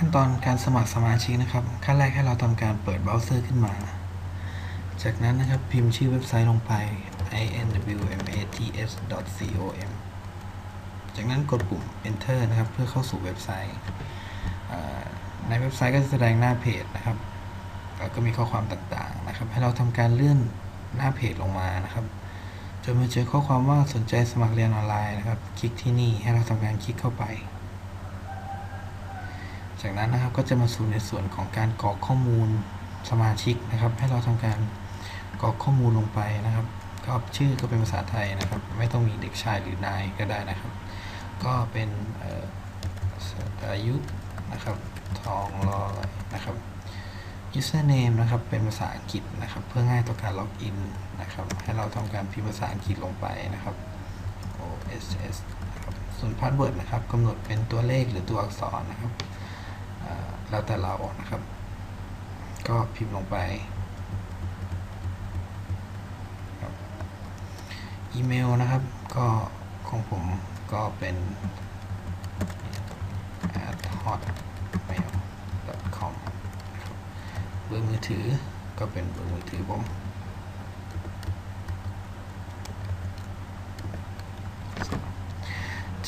ขั้นตอนการสมัครสมาชิกนะครับ ขั้นแรกให้เราทำการเปิดเบราว์เซอร์ขึ้นมา จากนั้นนะครับพิมพ์ชื่อเว็บไซต์ลงไป inwmats.com จากนั้นกดปุ่ม enter นะครับ เพื่อเข้าสู่เว็บไซต์ ในเว็บไซต์ก็จะแสดงหน้าเพจนะครับ แล้วก็มีข้อความต่างๆนะครับ ให้เราทำการเลื่อนหน้าเพจลงมานะครับจนมาเจอข้อความว่าสนใจสมัครเรียนออนไลน์นะครับ คลิกที่นี่ให้เราทำการคลิกเข้าไป จากนั้นนะครับก็จะมาสู่ในส่วนของการกรอกข้อมูลสมาชิกนะครับ ให้เราทำการกรอกข้อมูลลงไปนะครับ ก็ชื่อก็เป็นภาษาไทยนะครับ ไม่ต้องมีเด็กชายหรือนายก็ได้นะครับ ก็เป็นอายุนะครับทองรออะไรนะครับ username นะครับเป็นภาษาอังกฤษนะครับ เพื่อง่ายต่อการล็อกอินนะครับ ให้เราทำการพิมพ์ภาษาอังกฤษลงไปนะครับ OSS นะครับส่วนพาสเวิร์ดนะครับกำหนดเป็นตัวเลขหรือตัวอักษรนะครับ แล้วแต่เรานะครับ ก็พิมพ์ลงไปอีเมลนะครับ ก็ของผมก็เป็น at hotmail.com เบอร์มือถือก็เป็นเบอร์มือถือผม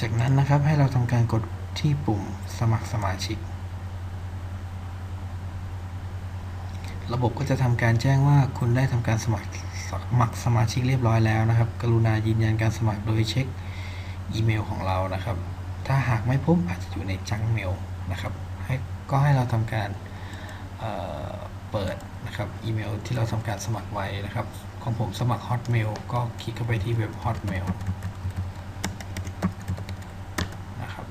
จากนั้นนะครับให้เราทำการกดที่ปุ่มสมัครสมาชิก ระบบก็จะทำการแจ้งว่าคุณได้ทำการสมัครสมัครสมาชิกเรียบร้อยแล้วนะครับ กรุณายืนยันการสมัครโดยเช็คอีเมลของเรานะครับ ถ้าหากไม่พบอาจจะอยู่ในจังเมลนะครับให้ก็ให้เราทำการเเปิดนะครับอีเมลที่เราทำการสมัครไว้นะครับ ของผมสมัคร Hotmail ก็คลิกเข้าไปที่เว็บ Hotmail นะครับ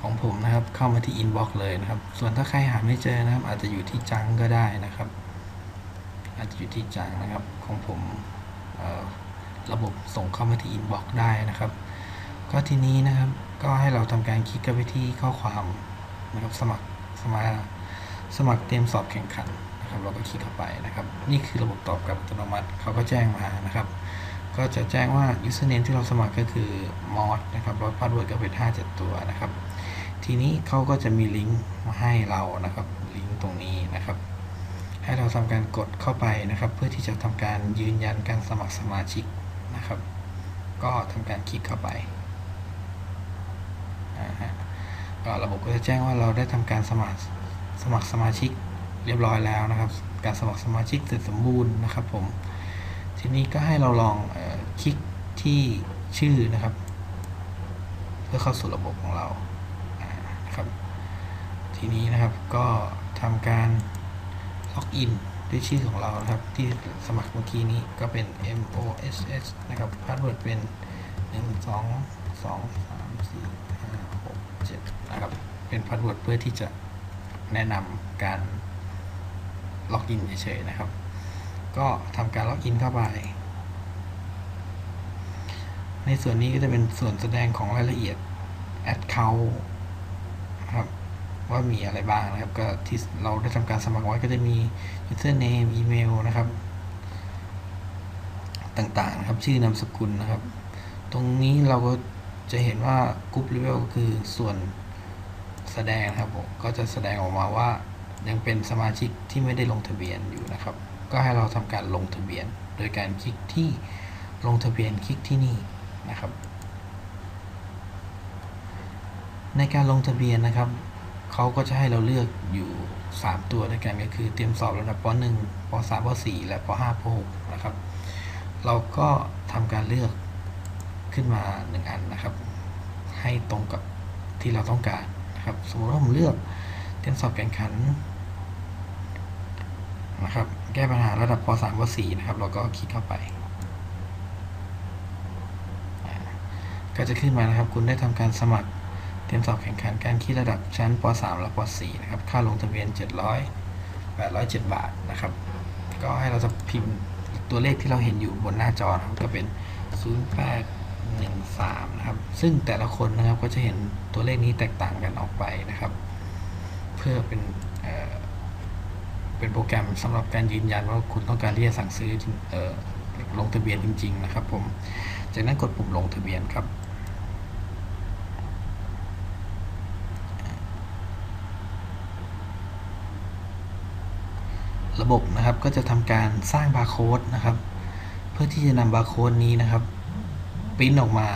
ของ ผมนะครับ เข้ามาที่ inbox เลยนะครับ ส่วนถ้าใครหาไม่เจอนะครับ อาจจะอยู่ที่จังก็ได้นะครับ อาจจะอยู่ที่จังนะครับ ของผมระบบส่งเข้ามาที่ inbox ได้นะครับ ก็ทีนี้นะครับ ก็ให้เราทำการคลิกเข้าไปที่ข้อความนะครับสมัครสมาสมัครเตรียมสอบแข่งขันนะครับ เราก็คลิกเข้าไปนะครับ นี่คือระบบตอบกลับอัตโนมัติเขาก็แจ้งมานะครับก็จะแจ้งว่า username ที่เราสมัครก็คือ mod นะครับแล้ว password ก็เป็น 57 ตัวนะครับ ทีนี้เขาก็จะมีลิงก์มาให้เรานะครับลิงก์ตรงนี้นะครับ ให้เราทำการกดเข้าไปนะครับ เพื่อที่จะทำการยืนยันการสมัครสมาชิกนะครับ ก็ทำการคลิกเข้าไปอ่าฮะก็ระบบก็จะแจ้งว่าเราได้ทำการสมัครสมัครสมาชิกเรียบร้อยแล้วนะครับ การสมัครสมาชิกเสร็จสมบูรณ์นะครับผมทีนี้ก็ให้เราลองออคลิกที่ชื่อนะครับ เพื่อเข้าสู่ระบบของเรา นะครับ ทีนี้นะครับก็ทำการล็อกอินด้วยชื่อของเรานะครับ ที่สมัครเมื่อกี้นี้ก็เป็น M O S S นะครับพาสเวิร์ดเป็น 1 2 2 3 4 5 6 7 นะครับ เป็นพาสเวิร์ดเพื่อที่จะแนะนำการล็อกอินเฉยๆนะครับ ก็ทำการล็อกอินเข้าไปในส่วนนี้ก็จะเป็นส่วนแสดงของรายละเอียด Account นะครับ ว่ามีอะไรบ้างนะครับ ก็ที่เราได้ทำการสมัครไว้ก็จะมี username อีเมลนะครับ ต่างๆนะครับชื่อนามสกุลนะครับ ตรงนี้เราก็จะเห็นว่า group level ก็คือส่วนแสดงนะครับผมก็จะแสดงออกมาว่ายังเป็นสมาชิกที่ไม่ได้ลงทะเบียนอยู่นะครับ ก็ให้เราทำการลงทะเบียน โดยการคลิกที่ลงทะเบียนคลิกที่นี่นะครับ ในการลงทะเบียนนะครับ เขาก็จะให้เราเลือกอยู่ 3 ตัวด้วยกันก็คือเตรียมสอบระดับป .1 ป .3 ป .4 และป .5 ป .6 นะครับ เราก็ทำการเลือกขึ้นมา 1 อันนะครับ ให้ตรงกับที่เราต้องการนะครับ สมมติว่าผมเลือกเตรียมสอบแข่งขันนะครับ แก้ปัญหาระดับป .3 ป .4 นะครับ เราก็คลิกเข้าไป ก็จะขึ้นมานะครับ คุณได้ทำการสมัคร รียมสอบแข่งขันการคิดระดับชั้นป .3 และป .4 นะครับ ค่าลงทะเบียน 700 807 บาทนะครับ ก็ให้เราจะพิมพ์ตัวเลขที่เราเห็นอยู่บนหน้าจอนะครับก็เป็น 0813 นะครับ ซึ่งแต่ละคนนะครับก็จะเห็นตัวเลขนี้แตกต่างกันออกไปนะครับ เพื่อเป็นเเป็นโปรแกรมสำหรับการยืนยันว่าคุณต้องการที่จะสั่งซื้อออลงทะเบียนจริง ๆ นะครับ ผม จากนั้นกดปุ่มลงทะเบียนครับ ระบบนะครับ ก็จะทำการสร้างบาร์โค้ดนะครับ เพื่อที่จะนำบาร์โค้ดนี้นะครับปริ้นออกมา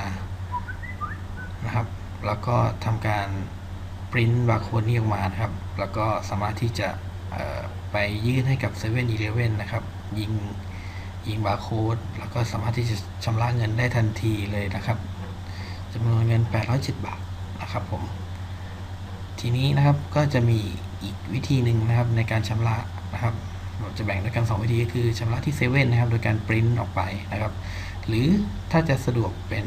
นะครับ แล้วก็ทำการปริ้นบาร์โค้ดนี้ออกมานะครับ แล้วก็สามารถที่จะไปยื่นให้กับ7 e เ e ่ e อนะครับ ยิงยิงบาร์โค้ดแล้วก็สามารถที่จะชำระเงินได้ทันทีเลยนะครับจำนวนเงิน 807 บาทนะครับผม ทีนี้นะครับก็จะมีอีกวิธีหนึ่งนะครับในการชำระนะครับ เราจะแบ่งด้วยกัน 2 วิธีคือชำระที่เซเว่นนะครับ โดยการปริ้นออกไปนะครับ หรือถ้าจะสะดวกเป็น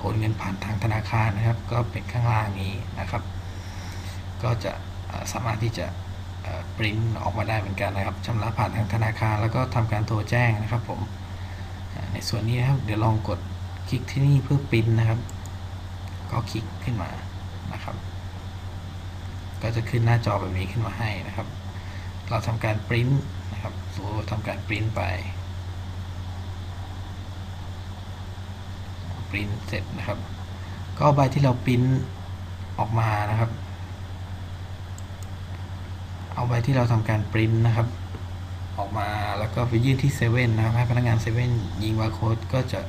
โอนเงินผ่านทางธนาคารนะครับ ก็เป็นข้างล่างนี้นะครับ ก็จะสามารถที่จะปริ้นออกมาได้เหมือนกันนะครับชำระผ่านทางธนาคาร แล้วก็ทำการโทรแจ้งนะครับผมในส่วนนี้นะครับเดี๋ยวลองกดคลิกที่นี่เพื่อปริ้นนะครับ ก็คลิกขึ้นมานะครับ ก็จะขึ้นหน้าจอแบบนี้ขึ้นมาให้นะครับ เราทำการปริ้นนะครับสมมติว่าทำการปริ้นไปปริ้นเสร็จนะครับ ก็เอาใบที่เราปริ้นออกมานะครับ เอาใบที่เราทำการปริ้นนะครับ ออกมาแล้วก็ไปยื่นที่เซเว่นนะครับให้พนักงานเซเว่นยิงบาร์โค้ดก็จะ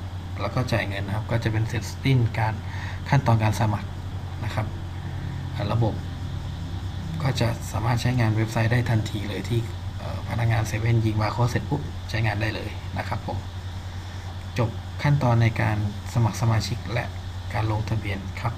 แล้วก็จ่ายเงินนะครับ ก็จะเป็นเสร็จสิ้นการขั้นตอนการสมัครนะครับ ระบบ ก็จะสามารถใช้งานเว็บไซต์ได้ทันทีเลยที่พนักงานเซเว่นยิงบาร์โค้ดเสร็จปุ๊บใช้งานได้เลยนะครับผมจบขั้นตอนในการสมัครสมาชิกและการลงทะเบียนครับ